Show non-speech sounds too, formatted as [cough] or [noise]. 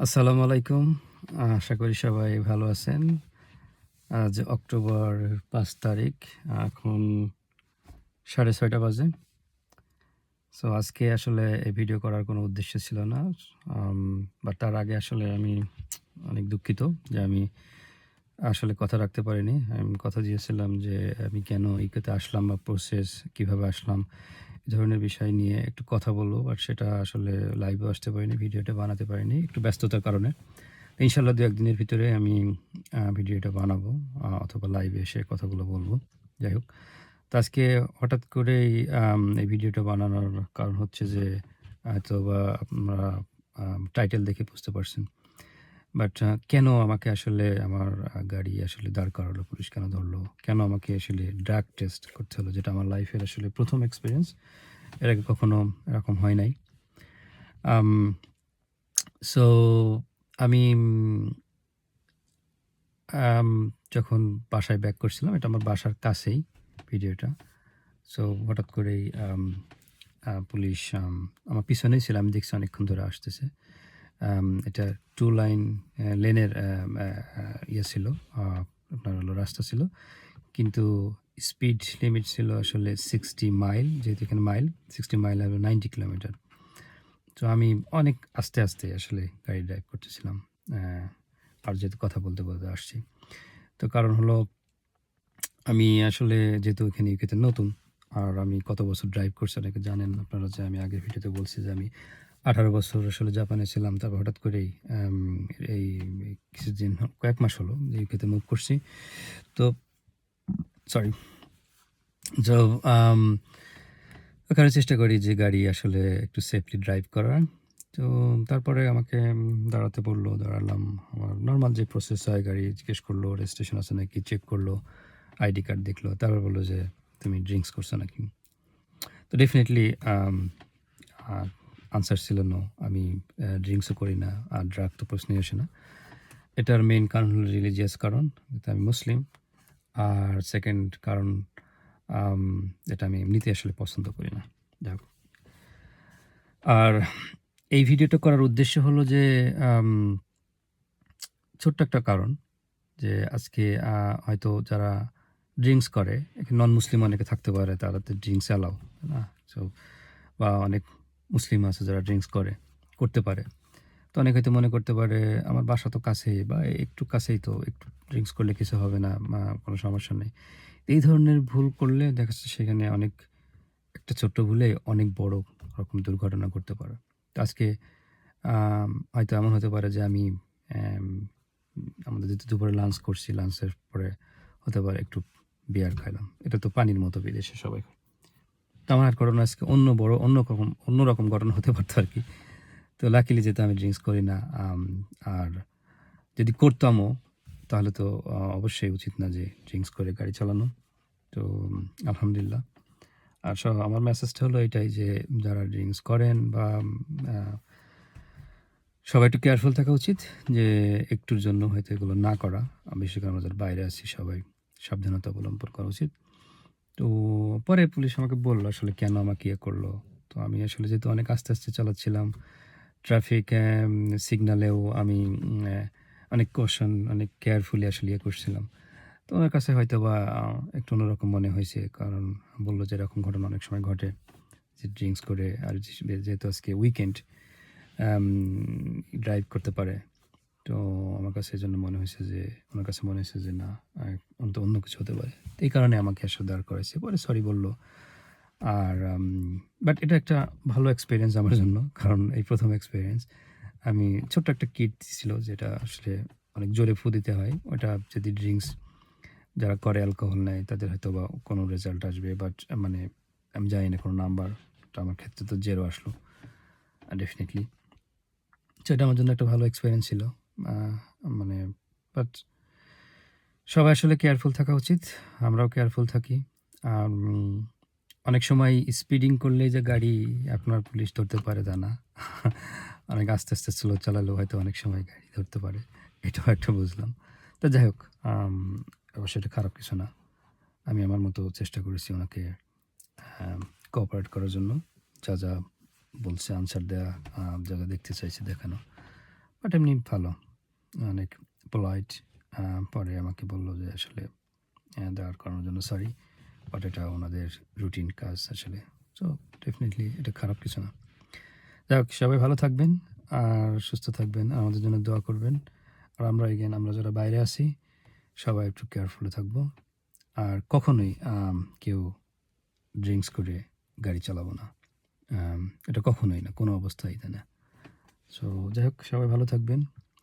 আসসালামু আলাইকুম। আশা করি সবাই ভালো আছেন। আজ অক্টোবর পাঁচ তারিখ, এখন সাড়ে ছয়টা বাজে। সো আজকে আসলে এই ভিডিও করার কোনো উদ্দেশ্য ছিল না। বাট তার আগে আসলে আমি অনেক দুঃখিত যে আমি আসলে কথা রাখতে পারিনি। আমি কথা দিয়েছিলাম যে আমি কেন ইকোতে আসলাম বা প্রসেস কীভাবে আসলাম ধরনের বিষয় নিয়ে একটু কথা বলব বাট সেটা আসলে লাইভে আসতে পারিনি ভিডিওটা বানাতে পারিনি, একটু ব্যস্ততার কারণে। ইনশাল্লাহ দু একদিনের ভিতরে আমি ভিডিওটা বানাবো অথবা লাইভে এসে কথাগুলো বলব, যাই হোক। তো আজকে হঠাৎ করেই এই ভিডিওটা বানানোর কারণ হচ্ছে যে হয়তো বা আপনারা টাইটেল দেখে বুঝতে পারছেন। বাট কেন আমাকে আসলে আমার গাড়ি আসলে দাঁড় করালো, পুলিশ কেন ধরলো? কেন আমাকে আসলে ড্রাগ টেস্ট করতে হলো, যেটা আমার লাইফের আসলে প্রথম এক্সপিরিয়েন্স এর আগে কখনো এরকম হয় নাই। সো আমি যখন বাসায় ব্যাক করছিলাম, এটা আমার বাসার কাছেই ভিডিওটা। সো হঠাৎ করেই পুলিশ আমার পিছনেই ছিল, আমি দেখছি অনেকক্ষণ ধরে আসতেছে। এটা টু লাইন লেনের ইয়ে ছিল আপনার হলো রাস্তা ছিল। কিন্তু স্পিড লিমিট ছিল আসলে সিক্সটি মাইল যেহেতু এখানে মাইল সিক্সটি মাইল হলো নাইনটি কিলোমিটার তো আমি অনেক আস্তে আস্তে আসলে গাড়ি ড্রাইভ করতেছিলাম আর যেহেতু কথা বলতে বলতে আসছি। তো কারণ হলো আমি আসলে যেহেতু এখানে ইউকেতে নতুন, আর আমি কত বছর ড্রাইভ করছি অনেকে জানেন, আপনারা যে আমি আগের ভিডিওতে বলছি যে আমি আঠারো বছর আসলে জাপানে ছিলাম, তারপর হঠাৎ করেই এই কিছুদিন, কয়েক মাস হলো ইউকেতে মুভ করছি। তো সরি ওখানে চেষ্টা করি যে গাড়ি আসলে একটু সেফলি ড্রাইভ করার। তো, তারপরে আমাকে দাঁড়াতে বলল, দাঁড়ালাম। আমার নর্মাল যে প্রসেস হয়, গাড়ি জিজ্ঞেস করল রেজিস্ট্রেশন আছে নাকি চেক করল আইডি কার্ড দেখল, তারপর বলল যে, তুমি ড্রিঙ্কস করছ নাকি? তো ডেফিনেটলি আনসার ছিল নো আমি ড্রিঙ্কসও করি না, আর ড্রাগ তো প্রশ্নই আসে না। এটার মেইন কারণ হলো রিলিজিয়াস কারণ যেটা আমি মুসলিম। আর সেকেন্ড কারণ এটা আমি এমনিতে আসলে পছন্দ করি না। যাক আর এই ভিডিওটা করার উদ্দেশ্য হলো যে ছোট্ট একটা কারণ যে আজকে হয়তো যারা ড্রিঙ্কস করে নন মুসলিম অনেকে থাকতে পারে, তারা তো ড্রিঙ্কস অ্যালাউ না? সো বা অনেক মুসলিম আছে যারা ড্রিঙ্কস করে, করতে পারে। তো অনেক হয়তো মনে করতে পারে, আমার বাসা তো কাছেই বা একটু কাছেই তো, একটু ড্রিঙ্কস করলে কিছু হবে না বা কোনো সমস্যা নেই। এই ধরনের ভুল করলে দেখা যাচ্ছে সেখানে অনেক, একটা ছোট্ট ভুলে অনেক বড় রকম দুর্ঘটনা করতে পারে। তো আজকে হয়তো এমন হতে পারে যে আমি আমাদের যেহেতু দুপুরে লাঞ্চ করছি লাঞ্চের পরে হতে পারে একটু বিয়ার খাইলাম। এটা তো পানির মতো বিদেশে সবাই আমার ঘটনা আজকে অন্য বড়, অন্য রকম অন্য রকম ঘটনা হতে পারতো আর কি। তো লাকিলি যেহেতু আমি ড্রিঙ্কস করি না আর যদি করতামও, তাহলে তো অবশ্যই উচিত না যে ড্রিঙ্কস করে গাড়ি চালানো। তো আলহামদুলিল্লাহ। আর সব আমার মেসেজটা হলো এটাই যে যারা ড্রিঙ্কস করেন বা সবাই একটু কেয়ারফুল থাকা উচিত যে একটুর জন্য হয়তো এগুলো না করা। বিশেষ করে আমরা যারা বাইরে আছি, সবাই সাবধানতা অবলম্বন করা উচিত। তো পরে পুলিশ আমাকে বলল আসলে কেন আমাকে ইয়ে করল। তো আমি আসলে যেহেতু অনেক আস্তে আস্তে চালাচ্ছিলাম ট্রাফিক সিগনালেও আমি অনেক কোশন অনেক কেয়ারফুলি আসলে ইয়ে করছিলাম। তো ওনার কাছে হয়তো বা একটু অন্যরকম মনে হয়েছে, কারণ বলল যে এরকম ঘটনা অনেক সময় ঘটে, যে ড্রিঙ্কস করে আর যেহেতু আজকে উইকেন্ড ড্রাইভ করতে পারে। তো আমার কাছে এই জন্য মনে হয়েছে যে ওনার কাছে মনে হয়েছে যে, না অন্ত অন্য কিছু হতে পারে। এই কারণে আমাকে আসলে দাঁড় করেছে পরে সরি বলল। আর বাট এটা একটা ভালো এক্সপিরিয়েন্স আমার জন্য, কারণ এই প্রথম এক্সপিরিয়েন্স আমি ছোট্ট একটা কিট ছিল যেটা আসলে অনেক জোরে ফু দিতে হয়। ওটা যদি ড্রিঙ্কস যারা করে অ্যালকোহল নেয়, তাদের হয়তো বা কোনো রেজাল্ট আসবে বাট মানে আমি জানি না কোনো নাম্বার তো আমার ক্ষেত্রে তো জেরো আসলো ডেফিনেটলি এটা আমার জন্য একটা ভালো এক্সপিরিয়েন্স ছিল। মানে বাট সবাই আসলে কেয়ারফুল থাকা উচিত আমরাও কেয়ারফুল থাকি। আর অনেক সময় স্পিডিং করলে যে গাড়ি আপনার পুলিশ ধরতে পারে তা না। [laughs] অনেক আস্তে আস্তে স্লো চালালেও হয়তো অনেক সময় গাড়ি ধরতে পারে এটাও একটা বুঝলাম। তা যাই হোক আম, অবশ্য এটা খারাপ কিছু না। আমি আমার মতো চেষ্টা করেছি ওনাকে কোঅপারেট করার জন্য। যা যা বলছে আনসার দেওয়া যা যা দেখতে চাইছে দেখানো। বাট এমনি ভালো। অনেক পোলাইট পরে আমাকে বলল যে আসলে দেওয়ার করানোর জন্য সরি বাট এটা ওনাদের রুটিন কাজ আসলে। সো ডেফিনেটলি এটা খারাপ কিছু না। যাই হোক, সবাই ভালো থাকবেন আর সুস্থ থাকবেন আমাদের জন্য দোয়া করবেন। আর আমরা এগেন আমরা যারা বাইরে আছি, সবাই একটু কেয়ারফুলে থাকব। আর কখনোই কেউ ড্রিঙ্কস করে গাড়ি চালাবো না। এটা কখনোই না, কোনো অবস্থায় তাই না। সো যাই হোক, সবাই ভালো থাকবেন।